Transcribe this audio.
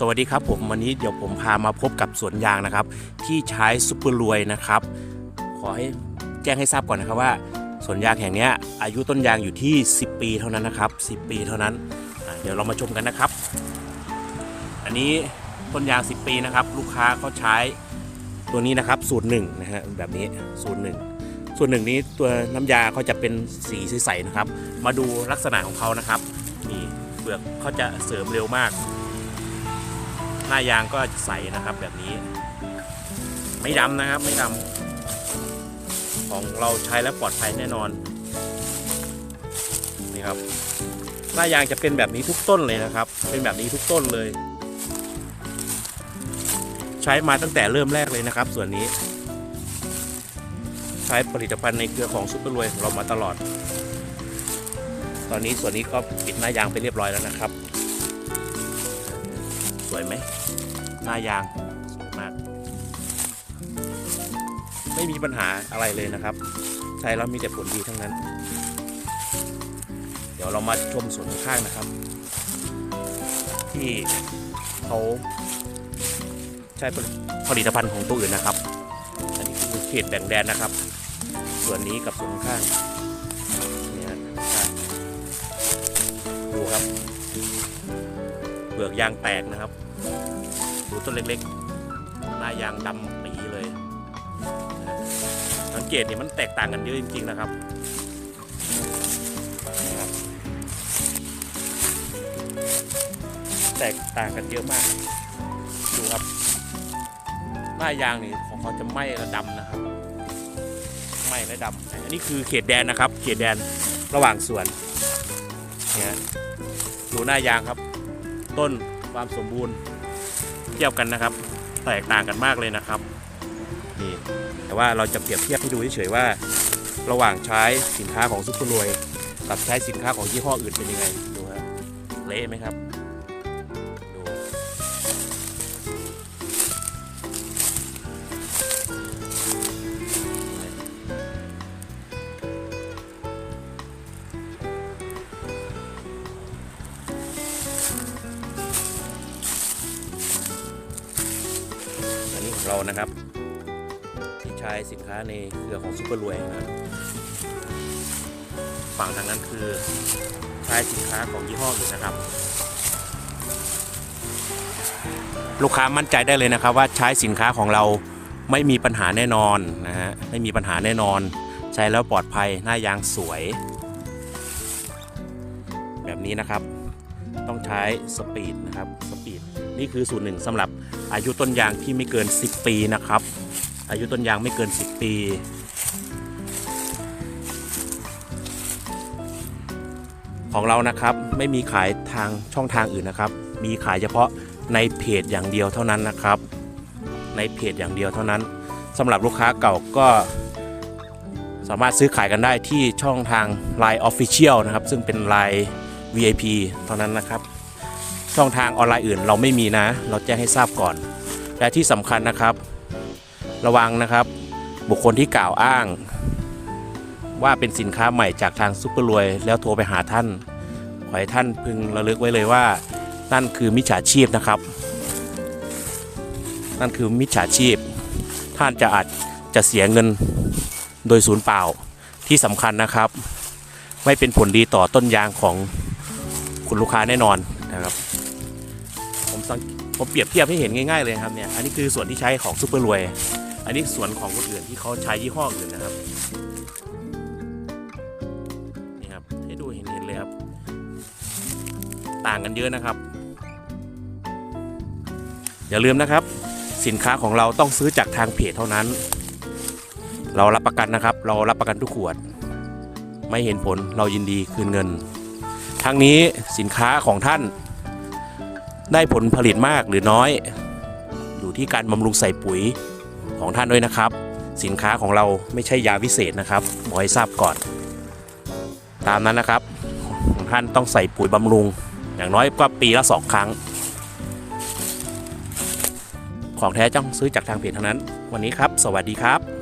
สวัสดีครับผมวันนี้เดี๋ยวผมพามาพบกับสวนยางนะครับ ที่ใช้ซุปเปอร์รวยนะครับ ขอให้แจ้งให้ทราบก่อนนะครับว่าสวนยางแห่งนี้อายุต้นยางอยู่ที่ 10 ปีเท่านั้นนะครับ 10 ปีเท่านั้น เดี๋ยวเรามาชมกันนะครับ อันนี้ต้นยาง 10 ปีนะครับ ลูกค้าเขาใช้ตัวนี้นะครับสูตรหนึ่งนะฮะแบบนี้สูตรหนึ่งส่วนหนึ่งนี้ตัวน้ำยาเขาจะเป็นสีใสๆนะครับ มาดูลักษณะของเขานะครับนี่เปลือกเขาจะเสริมเร็วมาก หน้ายางก็จะใสนะครับแบบนี้ ไม่ดำนะครับไม่ดำของเราใช้แล้วปลอดภัยแน่นอนนี่ครับหน้ายางจะเป็นแบบนี้ทุกต้นเลยนะครับ เป็นแบบนี้ทุกต้นเลย ใช้มาตั้งแต่เริ่มแรกเลยนะครับ ส่วนนี้ ใช้ผลิตภัณฑ์ในเครือของซุปเปอร์รวยของเรามาตลอด ตอนนี้ส่วนนี้ก็ปิดหน้ายางไปเรียบร้อยแล้วนะครับ สวยไหมหน้ายางสวยมาก ไม่มีปัญหาอะไรเลยนะครับ ใช้แล้วมีแต่ผลดีทั้งนั้น เดี๋ยวเรามาชมสวนข้างนะครับ ที่เขาใช้ผลิตภัณฑ์ของตัวอื่นนะครับ อันนี้คือเขตแบ่งแดนนะครับ ส่วนนี้กับสวนข้างเนี่ยดูครับ เปลือกยางแตกนะครับ ดูต้นเล็กๆ หน้ายางดำปีเลย สังเกตนี่มันแตกต่างกันเยอะจริงๆนะครับนะครับแตกต่างกันเยอะมาก ดูครับ หน้ายางนี่ของเขาจะไหม้และดำนะครับ ไหม้และดำอันนี้คือเขตแดนนะครับ เขตแดนระหว่างสวนเนี่ยดูหน้ายางครับ ต้นความสมบูรณ์เทียบกันนะครับ แตกต่างกันมากเลยนะครับนี่แต่ว่าเราจะเปรียบเทียบให้ดูเฉยๆว่า ระหว่างใช้สินค้าของซุปเปอร์รวย กับใช้สินค้าของยี่ห้ออื่นเป็นยังไงดูฮะเละไหมครับ เรานะครับ ที่ใช้สินค้าในเครือของซุปเปอร์รวยนะครับฝั่งทางนั้นคือใช้สินค้าของยี่ห้ออื่นนะครับ ลูกค้ามั่นใจได้เลยนะครับ ว่าใช้สินค้าของเราไม่มีปัญหาแน่นอนนะฮะไม่มีปัญหาแน่นอน ใช้แล้วปลอดภัยหน้ายางสวย แบบนี้นะครับ ต้องใช้สปีดนะครับสปีดนี่คือสูตรหนึ่งสำหรับ อายุต้นยางที่ไม่เกิน 10 ปีนะครับ อายุต้นยางไม่เกิน 10 ปีของเรานะครับไม่มีขายทางช่องทางอื่นนะครับ มีขายเฉพาะในเพจอย่างเดียวเท่านั้นนะครับ ในเพจอย่างเดียวเท่านั้นสำหรับลูกค้าเก่าก็สามารถซื้อขายกันได้ที่ช่องทาง Line Official นะครับ ซึ่งเป็น Line VIP เท่านั้นนะครับ ช่องทางออนไลน์อื่นเราไม่มีนะ เราแจ้งให้ทราบก่อน และที่สำคัญนะครับ ระวังนะครับ บุคคลที่กล่าวอ้าง ว่าเป็นสินค้าใหม่จากทางซุปเปอร์รวย แล้วโทรไปหาท่าน ขอให้ท่านพึงระลึกไว้เลยว่า นั่นคือมิจฉาชีพนะครับ นั่นคือมิจฉาชีพ ท่านจะอาจจะเสียเงินโดยศูนย์เปล่าที่สำคัญนะครับ ไม่เป็นผลดีต่อต้นยางของคุณลูกค้าแน่นอนนะครับ ผมเปรียบเทียบให้เห็นง่ายๆเลยครับเนี่ยอันนี้คือส่วนที่ใช้ของซูเปอร์รวย อันนี้ส่วนของคนอื่นที่เขาใช้ยี่ห้ออื่นนะครับนี่ครับให้ดูเห็นๆเลยครับ ต่างกันเยอะนะครับ อย่าลืมนะครับ สินค้าของเราต้องซื้อจากทางเพจเท่านั้น เรารับประกันนะครับ เรารับประกันทุกขวด ไม่เห็นผลเรายินดีคืนเงิน ทั้งนี้สินค้าของท่าน ได้ผลผลิตมากหรือน้อย อยู่ที่การบำรุงใส่ปุ๋ยของท่านด้วยนะครับ สินค้าของเราไม่ใช่ยาวิเศษนะครับบอกให้ทราบก่อน ตามนั้นนะครับท่านต้องใส่ปุ๋ยบำรุง อย่างน้อยก็ปีละสองครั้ง ของแท้ต้องซื้อจากทางเพจเท่านั้น วันนี้ครับ สวัสดีครับ